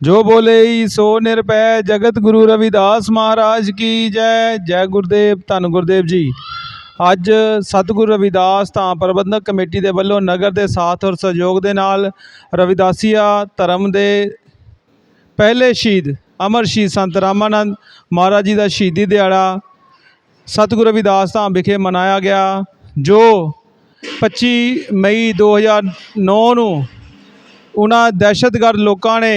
ਜੋ ਬੋਲੇ ਸੋ ਨਿਰਭੈ, ਜਗਤ ਗੁਰੂ ਰਵਿਦਾਸ ਮਹਾਰਾਜ ਕੀ ਜੈ। ਜੈ ਗੁਰਦੇਵ, ਧੰਨ ਗੁਰਦੇਵ ਜੀ। ਅੱਜ ਸਤਿਗੁਰੂ ਰਵਿਦਾਸ ਤਾਂ ਪ੍ਰਬੰਧਕ ਕਮੇਟੀ ਦੇ ਵੱਲੋਂ ਨਗਰ ਦੇ ਸਾਥ ਔਰ ਸਹਿਯੋਗ ਦੇ ਨਾਲ ਰਵਿਦਾਸੀਆ ਧਰਮ ਦੇ ਪਹਿਲੇ ਸ਼ਹੀਦ ਅਮਰ ਸ਼ਹੀਦ ਸੰਤ ਰਾਮਾਨੰਦ ਮਹਾਰਾਜ ਜੀ ਦਾ ਸ਼ਹੀਦੀ ਦਿਹਾੜਾ ਸਤਿਗੁਰੂ ਰਵਿਦਾਸ ਧਾਮ ਵਿਖੇ ਮਨਾਇਆ ਗਿਆ, ਜੋ 25 ਮਈ 2009 ਨੂੰ ਉਹਨਾਂ ਦਹਿਸ਼ਤਗਰਦ ਲੋਕਾਂ ਨੇ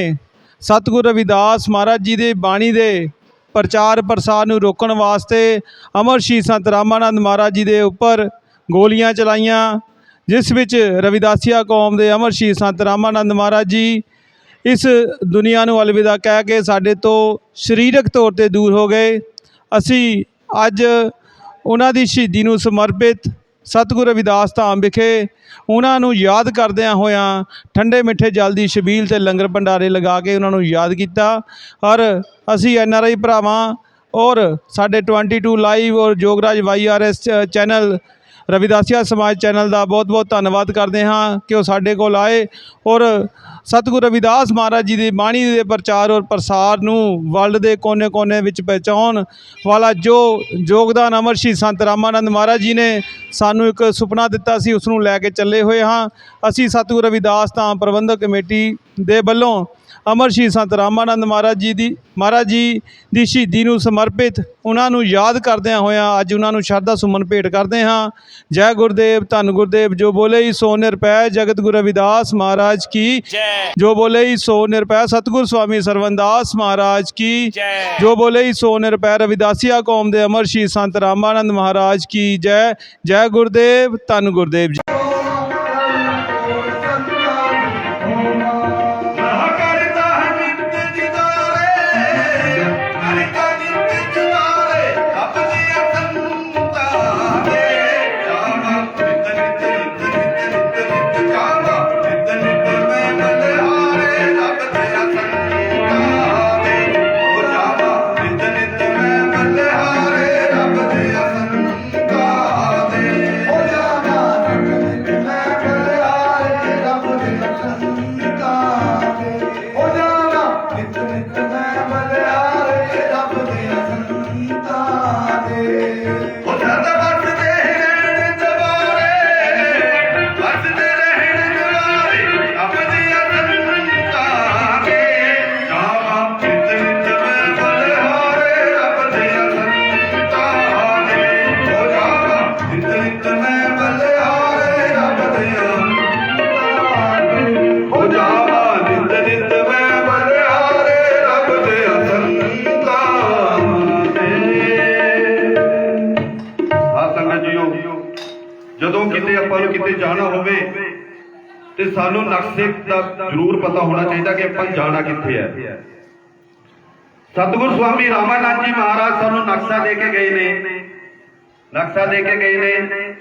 ਸਤਿਗੁਰੂ ਰਵਿਦਾਸ ਮਹਾਰਾਜ ਜੀ ਦੇ ਬਾਣੀ ਦੇ ਪ੍ਰਚਾਰ ਪ੍ਰਸਾਰ ਨੂੰ ਰੋਕਣ ਵਾਸਤੇ ਅਮਰ ਸ਼ਹੀਦ ਸੰਤ ਰਾਮਾਨੰਦ ਮਹਾਰਾਜ ਜੀ ਦੇ ਉੱਪਰ ਗੋਲੀਆਂ ਚਲਾਈਆਂ, ਜਿਸ ਵਿੱਚ ਰਵਿਦਾਸੀਆ ਕੌਮ ਦੇ ਅਮਰ ਸ਼ਹੀਦ ਸੰਤ ਰਾਮਾਨੰਦ ਮਹਾਰਾਜ ਜੀ ਇਸ ਦੁਨੀਆ ਨੂੰ ਅਲਵਿਦਾ ਕਹਿ ਕੇ ਸਾਡੇ ਤੋਂ ਸਰੀਰਕ ਤੌਰ ਤੇ ਦੂਰ ਹੋ ਗਏ। ਅਸੀਂ ਅੱਜ ਉਹਨਾਂ ਦੀ ਸ਼ਹੀਦੀ ਨੂੰ ਸਮਰਪਿਤ ਸਤਿਗੁਰੂ ਰਵਿਦਾਸ ਧਾਮ ਵਿਖੇ ਉਹਨਾਂ ਨੂੰ ਯਾਦ ਕਰਦਿਆਂ ਹੋਇਆਂ ਠੰਡੇ ਮਿੱਠੇ ਜਲ ਦੀ ਛਬੀਲ ਤੇ ਲੰਗਰ ਭੰਡਾਰੇ ਲਗਾ ਕੇ ਉਹਨਾਂ ਨੂੰ ਯਾਦ ਕੀਤਾ। ਔਰ ਅਸੀਂ ਐਨ ਆਰ ਆਈ ਭਰਾਵਾਂ ਔਰ ਸਾਡੇ 22 ਲਾਈਵ ਔਰ Jograj Y R S channel Ravidasia ਸਮਾਜ ਚੈਨਲ ਦਾ ਬਹੁਤ-ਬਹੁਤ ਧੰਨਵਾਦ ਕਰਦੇ ਹਾਂ ਕਿ ਉਹ ਸਾਡੇ ਕੋਲ ਆਏ ਔਰ ਸਤਿਗੁਰੂ ਰਵਿਦਾਸ ਮਹਾਰਾਜ ਜੀ ਦੀ ਬਾਣੀ ਦੇ ਪ੍ਰਚਾਰ ਔਰ ਪ੍ਰਸਾਰ ਨੂੰ ਵਰਲਡ ਦੇ ਕੋਨੇ-ਕੋਨੇ ਵਿੱਚ ਪਹੁੰਚਾਉਣ ਵਾਲਾ ਜੋ ਯੋਗਦਾਨ ਅਮਰ ਸ਼੍ਰੀ ਸੰਤ ਰਾਮਾਨੰਦ ਮਹਾਰਾਜ ਜੀ ਨੇ ਸਾਨੂੰ ਇੱਕ ਸੁਪਨਾ ਦਿੱਤਾ ਸੀ, ਉਸ ਨੂੰ ਲੈ ਕੇ ਚੱਲੇ ਹੋਏ ਹਾਂ। ਅਸੀਂ ਸਤਿਗੁਰੂ ਰਵਿਦਾਸ ਤਾਂ ਪ੍ਰਬੰਧਕ ਕਮੇਟੀ ਦੇ ਵੱਲੋਂ ਅਮਰ ਸ਼ਹੀਦ ਸੰਤ ਰਾਮਾਨੰਦ ਮਹਾਰਾਜ ਜੀ ਦੀ ਮਹਾਰਾਜ ਜੀ ਦੀ ਸ਼ਹੀਦੀ ਨੂੰ ਸਮਰਪਿਤ ਉਹਨਾਂ ਨੂੰ ਯਾਦ ਕਰਦਿਆਂ ਹੋਇਆਂ ਅੱਜ ਉਹਨਾਂ ਨੂੰ ਸ਼ਰਧਾ ਸੁਮਨ ਭੇਟ ਕਰਦੇ ਹਾਂ। ਜੈ ਗੁਰਦੇਵ ਧੰਨ ਗੁਰਦੇਵ ਜੋ ਬੋਲੇ ਹੀ ਸੋ ਨਿਰਪੈ ਜਗਤ ਗੁਰੂ ਰਵਿਦਾਸ ਮਹਾਰਾਜ ਕੀ। ਜੈ। ਬੋਲੇ ਹੀ ਸੋ ਨਿਰਪੈ ਸਤਿਗੁਰ ਸਵਾਮੀ ਸਰਵਨਦਾਸ ਮਹਾਰਾਜ ਕੀ। ਜੈ। ਜੋ ਬੋਲੇ ਹੀ ਸੋ ਨਿਰਪੈ ਰਵਿਦਾਸੀਆ ਕੌਮ ਦੇ ਅਮਰ ਸ਼ਹੀਦ ਸੰਤ ਰਾਮਾਨੰਦ ਮਹਾਰਾਜ ਕੀ। ਜੈ ਜੈ ਗੁਰਦੇਵ ਧੰਨ ਗੁਰਦੇਵ ਜੀ। ਜਦੋਂ ਕਿਤੇ ਆਪਾਂ ਨੂੰ ਕਿਤੇ ਜਾਣਾ ਹੋਵੇ, ਤੇ ਸਾਨੂੰ ਨਕਸ਼ੇ ਦਾ ਜ਼ਰੂਰ ਪਤਾ ਹੋਣਾ ਚਾਹੀਦਾ ਕਿ ਆਪਾਂ ਜਾਣਾ ਕਿੱਥੇ ਹੈ। ਸਤਿਗੁਰ ਸਵਾਮੀ ਰਾਮਾਨੰਦ ਜੀ ਮਹਾਰਾਜ ਸਾਨੂੰ ਨਕਸ਼ਾ ਦੇ ਕੇ ਗਏ ਨੇ। ਨਕਸ਼ਾ ਦੇ ਕੇ ਗਏ ਨੇ।